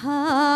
哈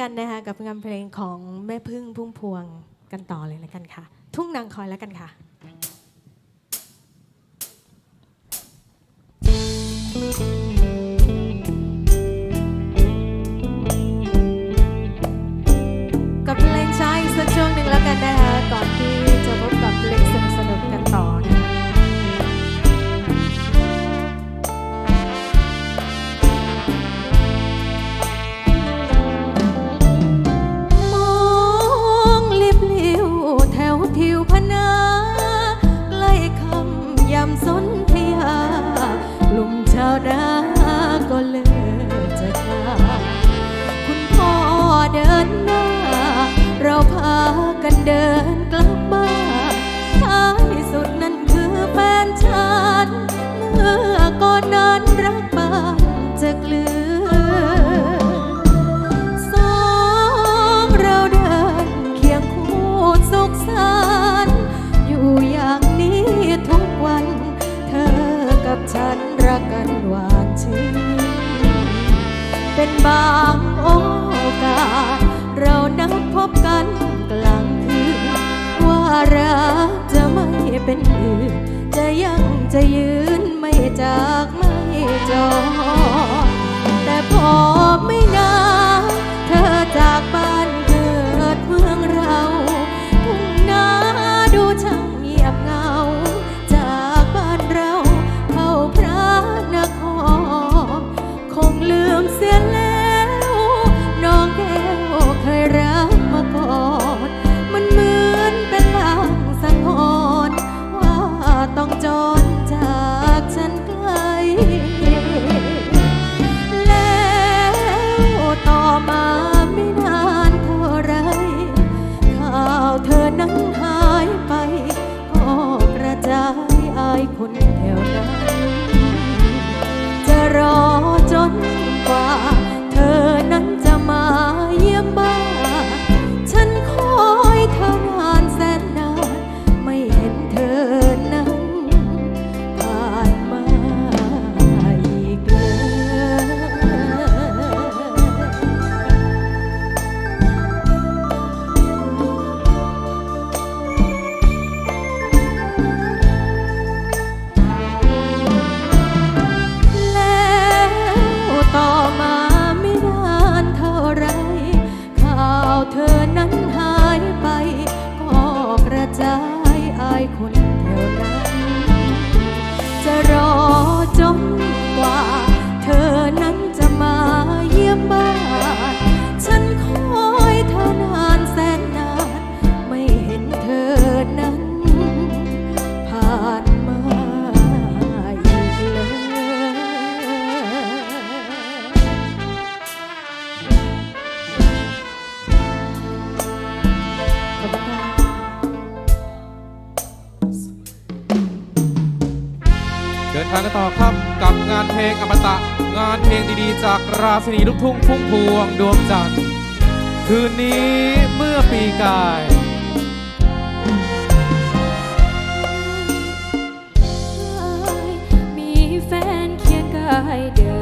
กันนะคะกับงานเพลงของแม่พึ่งพุ่งพวงกันต่อเลยแล้วกันค่ะ ทุ่งนางคอยแล้วกันค่ะ กันเดินกลับบ้านท้ายสุดนั้นคือแฟนฉัน เมื่อก่อนนั้นรักบ้านจะกลืนสองเราเดินเคียงคู่สุขสันต์อยู่อย่างนี้ทุกวัน เธอกับฉันรักกันหวานชื่นเป็นบาง็นอื่น จะยังจะยืนไม่จากไม่จอแต่พอไม่ ราศีลูกทุ่งพุ่งพวงดวงจันทร์คืนนี้เมื่อปีกาย มีแฟนเคียงกายเดิน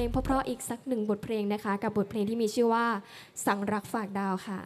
พลงเพราะๆอีกสักหนึ่งบทเพลงนะคะ กับบทเพลงที่มีชื่อว่า สั่งรักฝากดาวค่ะ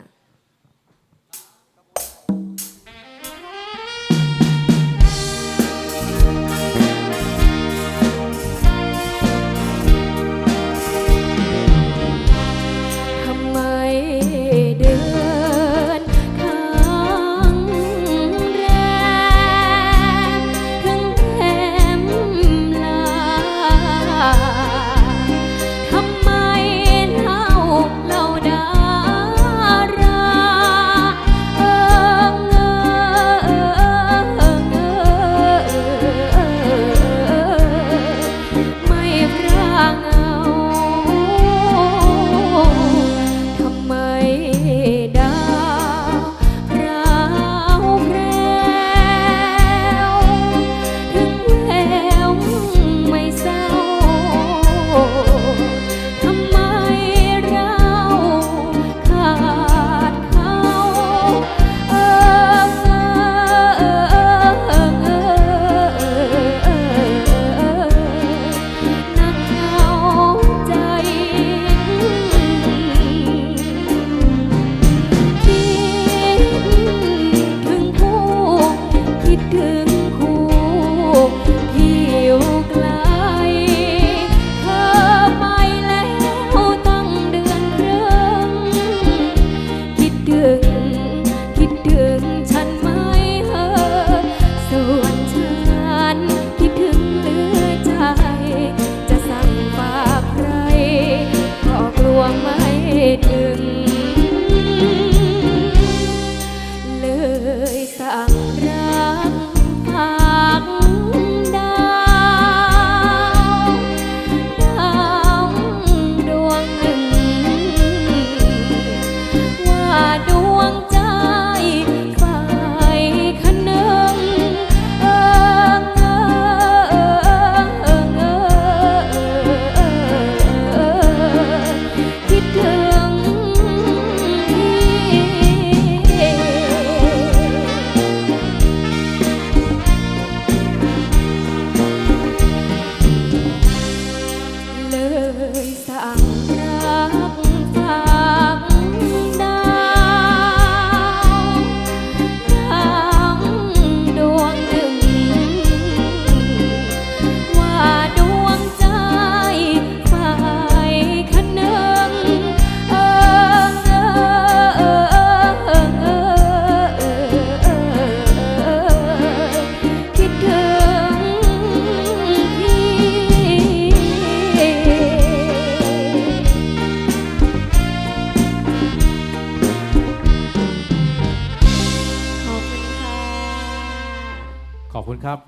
คุณครับ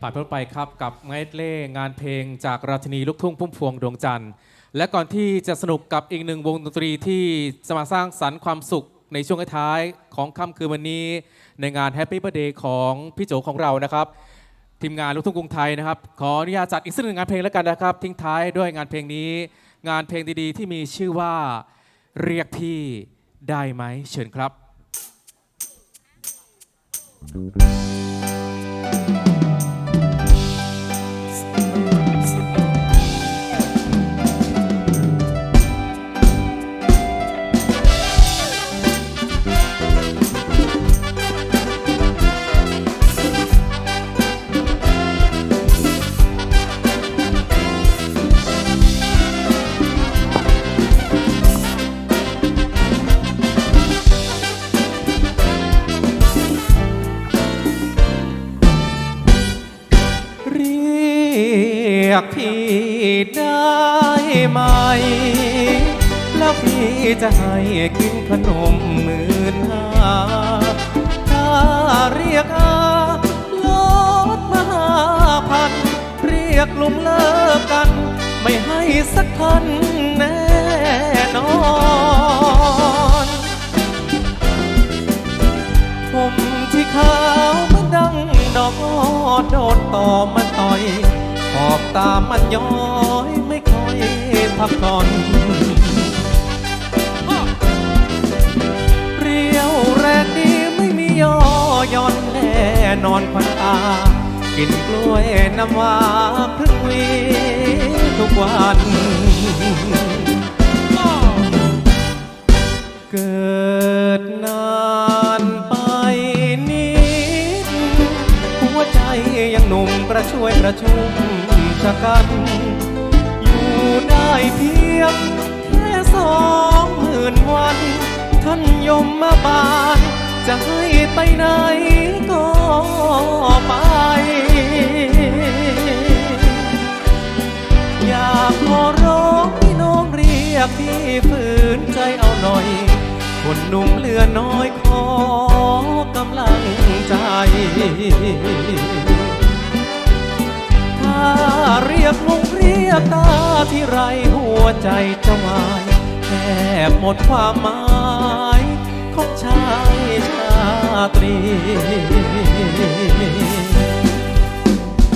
ผ่านพ้นไปครับกับไมเล่งานเพลงจากราชินีลูกทุ่งพุ่มพวงดวงจันทร์ และก่อนที่จะสนุกกับอีกหนึ่งวงดนตรีที่จะมาสร้างสรรค์ความสุขในช่วงท้ายของค่ำคืนวันนี้ ในงานแฮปปี้ i r t h d เดย์ของพี่โจของเรานะครับทีมงานลูกทุ่งกรุงไทยนะครับ ขออนุญาตจัดอีกสักหนึ่งงานเพลงแล้วกันนะครับ ทิ้งท้ายด้วยงานเพลงนี้ งานเพลงดีๆ ที่มีชื่อว่าเรียกพี่ได้ไหมเชิญครับ เรียกพี่ได้ไหม แล้วพี่จะให้กินขนมหมื่นห้าถ้าเรียกอาลดมาห้าพัน เรียกลุงเลิกกัน ไม่ให้สักพันแน่นอนผมที่ขา โดนต่อมันต่อยขอบตามันย้อยไม่ค่อยพักผ่อนเรียวแรงดีไม่มีย่อย่อนแน่นอนควันตา กินกล้วยน้ำว้าพรึ่งวีทุกวันเกิด ระช่วยกระชุ่มชะกัน อยู่ได้เพียงแค่สองหมื่นวัน ท่านยมมาบานจะให้ไปไหนก็ไป อยากขอร้องพี่น้องเรียกพี่ฝืนใจเอาหน่อย คนหนุ่มเหลือน้อยขอกำลังใจ เรียกลุงเรียกตาที่ไรหัวใจจะวายแทบหมดความหมายของชายชาตรี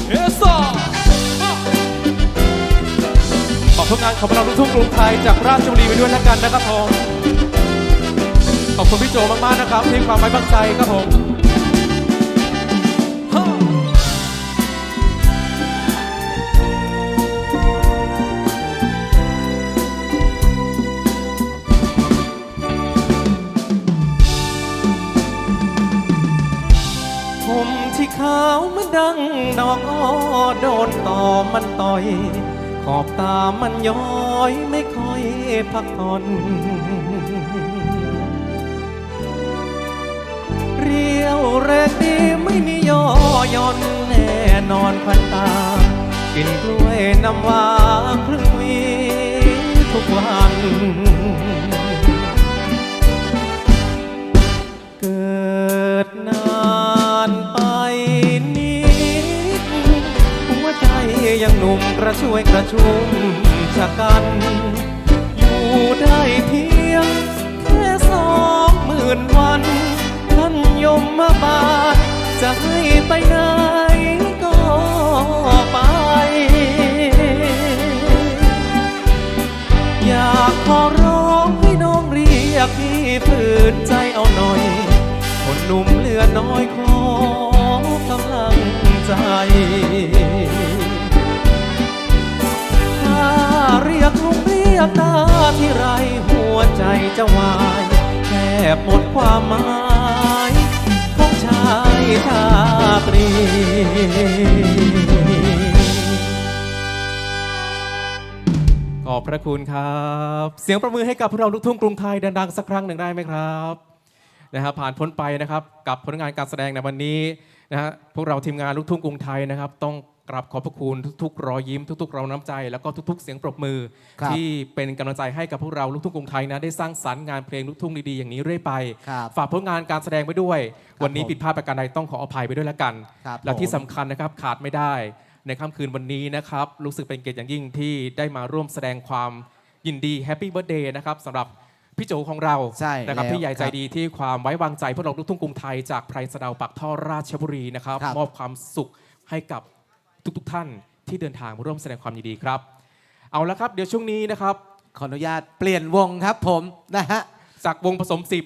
เอสอขอบผลงานของเราลูกทุ่งกรุงไทยจากราชบุรีไปด้วยแล้วกันนะครับผมขอบคุณพี่โจมากๆนะครับที่ความไว้วางใจครับผม ผมที่ขาวมันดังดอกอ้อโดนต่อมันต่อย ขอบตามันย้อยไม่ค่อยพักผ่อนเรียวแรงดีไม่มีย่อย่อนแน่นอนพันตา กินกล้วยน้ำว้าครึ่งวีทุกวัน ยังหนุ่มกระช่วยกระชุ่มชะกัน อยู่ได้เพียง แค่สองหมื่นวันท่านยมมาบาทจะให้ไปไหนก็ไป อยากขอร้องให้น้องเรียกพี่ฝืนใจเอาหน่อย คนหนุ่มเหลือน้อยขอกำลังใจ เรียกลุงเรียกตาที่ไรหัวใจจะวายแทบหมดความหมายของชายชาตรีขอบพระคุณครับ เสียงประมือให้กับพวกเราลูกทุ่งกรุงไทยดังๆสักครั้งหนึ่งได้ไหมครับนะครับผ่านพ้นไปนะครับกับผลงานการแสดงในวันนี้นะฮะพวกเราทีมงานลูกทุ่งกรุงไทยนะครับ ต้อง กราบขอบพระคุณทุกๆ รอยยิ้มทุกๆเราน้ำใจ แล้วก็ทุกๆ เสียงปรบมือ ครับที่เป็นกำลังใจให้กับพวกเราลูกทุ่งกรุงไทยนะได้สร้างสรรค์งานเพลงลูกทุ่งดีๆอย่างนี้เรื่อยไป ครับฝากผลงานการแสดงไปด้วย วันนี้ผมผิดพลาดประการใดต้องขออภัยไปด้วยละกัน ครับและที่ผม สำคัญนะครับขาดไม่ได้ ในค่ำคืนวันนี้นะครับรู้สึกเป็นเกียรติอย่างยิ่งที่ได้มาร่วมแสดงความยินดีแฮปปี้เบิร์ดเดย์นะครับสำหรับพี่โจของเราใช่นะครับแล้วพี่ใหญ่ใจครับดีที่ความไว้วางใจพวกเราลูกทุ่งกรุงไทยจากไพรสะเดาปักท่อราชบุรีนะครับครับ มอบความสุขให้กับ ทุก ๆ ท่านที่เดินทางมาร่วมแสดงความยินดีครับ เอาละครับ เดี๋ยวช่วงนี้นะครับ ขออนุญาตเปลี่ยนวงครับผมนะฮะ จากวงผสมสิบ